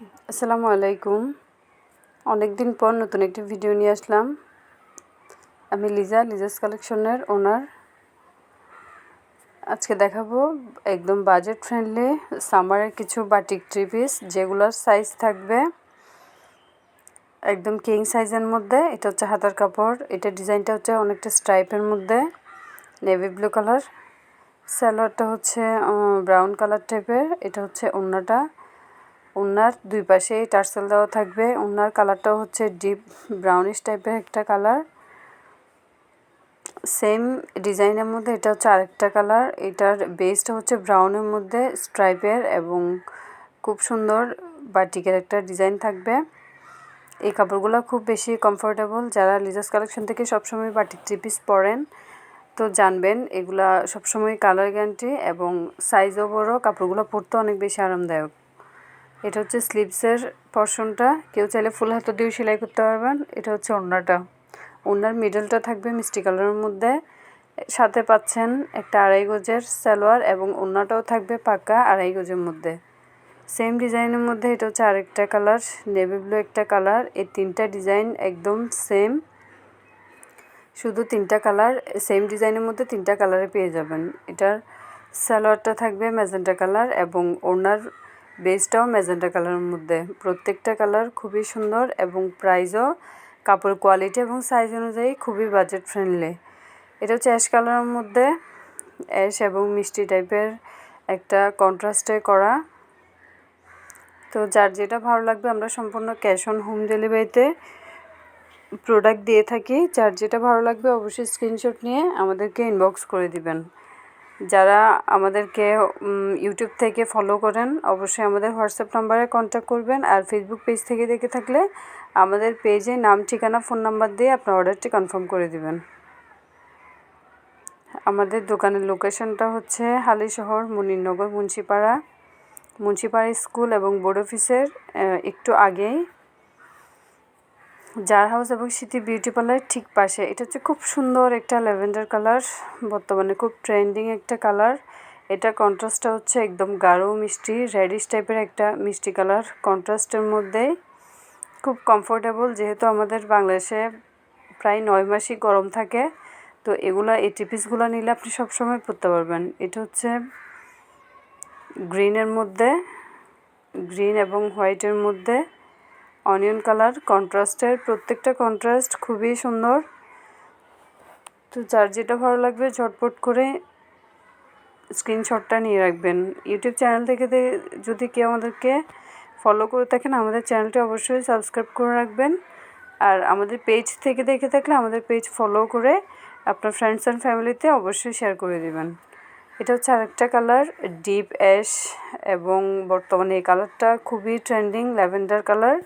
আসসালামু আলাইকুম। অনেক দিন পর নতুন একটি ভিডিও নিয়ে আসলাম। আমি লিজা, লিজাস কালেকশনের ওনার। আজকে দেখাবো একদম বাজেট ফ্রেন্ডলি সামারের কিছু বাটিক থ্রি পিস যেগুলোর সাইজ থাকবে একদম কিং সাইজের মধ্যে। এটা হচ্ছে হাতার কাপড়, এটা ডিজাইনটা হচ্ছে অনেকটা স্ট্রাইপের মধ্যে নেভি ব্লু কালার স্যালোয়ারটা হচ্ছে ব্রাউন কালার টাইপের এটা হচ্ছে ওড়নাটা ওনার দুই পাশেই টার্সেল দেওয়া থাকবে। ওনার কালারটাও হচ্ছে ডিপ ব্রাউনিশ টাইপের একটা কালার। সেম ডিজাইনের মধ্যে এটা হচ্ছে আরেকটা কালার। এটার বেসটা হচ্ছে ব্রাউনের মধ্যে স্ট্রাইপের এবং খুব সুন্দর বাটিকের একটা ডিজাইন থাকবে। এই কাপড়গুলো খুব বেশি কমফোর্টেবল যারা লিজাস কালেকশন থেকে সবসময় বাটিক থ্রি পিস পরেন, তো জানবেন এগুলা সবসময় কালার গ্যারান্টি এবং সাইজও বড় কাপড়গুলো পরতে অনেক বেশি আরামদায়ক। এটা হচ্ছে স্লিভসের পর্শনটা কেউ চাইলে ফুল হাতে দিয়েও সেলাই করতে পারবেন। এটা হচ্ছে ওড়নাটা। ওড়নার মিডলটা থাকবে মিষ্টি কালারের মধ্যে। সাথে পাচ্ছেন একটা আড়াই গজের সালোয়ার এবং ওড়নাটাও থাকবে পাকা আড়াই গজের মধ্যে। সেম ডিজাইনের মধ্যে এটা হচ্ছে আরেকটা কালার, নেভি ব্লু একটা কালার। এই তিনটা ডিজাইন একদম সেম। শুধু তিনটা কালার, সেম ডিজাইনের মধ্যে তিনটা কালারে পেয়ে যাবেন। এটার সালোয়ারটা থাকবে ম্যাজেন্টা কালার এবং ওড়নার বেসটাও ম্যাজেন্টা কালারের মধ্যে। প্রত্যেকটা কালার খুবই সুন্দর এবং প্রাইসও কাপড় কোয়ালিটি এবং সাইজ অনুযায়ী খুবই বাজেট ফ্রেন্ডলি এটা হচ্ছে অ্যাশ কালারের মধ্যে। অ্যাশ এবং মিষ্টি টাইপের একটা কন্ট্রাস্টে করা। তো যার যেটা ভালো লাগবে আমরা সম্পূর্ণ ক্যাশ অন হোম ডেলিভারিতে প্রোডাক্ট দিয়ে থাকি। যার যেটা ভালো লাগবে অবশ্যই স্ক্রিনশট নিয়ে আমাদেরকে ইনবক্স করে দিবেন। যারা আমাদেরকে ইউটিউব থেকে ফলো করেন, অবশ্যই আমাদের হোয়াটসঅ্যাপ নাম্বারে কন্ট্যাক্ট করবেন আর ফেসবুক পেজ থেকে দেখে থাকলে আমাদের পেজে নাম, ঠিকানা ফোন নাম্বার দিয়ে আপনার অর্ডারটি কনফার্ম করে দিবেন। আমাদের দোকানের লোকেশনটা হচ্ছে হালিশহর মুনিরনগর, মুন্সিপাড়া। মুন্সিপাড়া স্কুল এবং বোর্ড অফিসের একটু আগেই জার হাউস এবং স্মৃতি বিউটি পার্লার ঠিক পাশে। এটা হচ্ছে খুব সুন্দর একটা ল্যাভেন্ডার কালার, বর্তমানে খুব ট্রেন্ডিং একটা কালার। এটা কন্ট্রাস্টটা হচ্ছে একদম গাঢ় মিষ্টি, রেডিশ টাইপের একটা মিষ্টি কালার কন্ট্রাস্টের মধ্যে। খুব কমফোর্টেবল, যেহেতু আমাদের বাংলাদেশে প্রায় নয় মাসই গরম থাকে, তো এগুলো, এই টিপিসগুলো নিলে আপনি সবসময় পরতে পারবেন। এটা হচ্ছে গ্রিনের মধ্যে, গ্রিন এবং হোয়াইটের মধ্যে। অনিয়ন কালার, কন্ট্রাস্টের প্রত্যেকটা কন্ট্রাস্ট খুবই সুন্দর। তো যার যেটা ভালো লাগবে ঝটপট করে স্ক্রিনশটটা নিয়ে রাখবেন। ইউটিউব চ্যানেল থেকে যদি কেউ আমাদেরকে ফলো করে থাকেন, আমাদের চ্যানেলটি অবশ্যই সাবস্ক্রাইব করে রাখবেন। আর আমাদের পেজ থেকে দেখে থাকলে আমাদের পেজ ফলো করে আপনার ফ্রেন্ডস অ্যান্ড ফ্যামিলিতে অবশ্যই শেয়ার করে দেবেন। এটা হচ্ছে আরেকটা কালার ডিপ অ্যাশ এবং বর্তমানে এই কালারটা খুবই ট্রেন্ডিং ল্যাভেন্ডার কালার।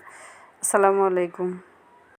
আসসালামু আলাইকুম।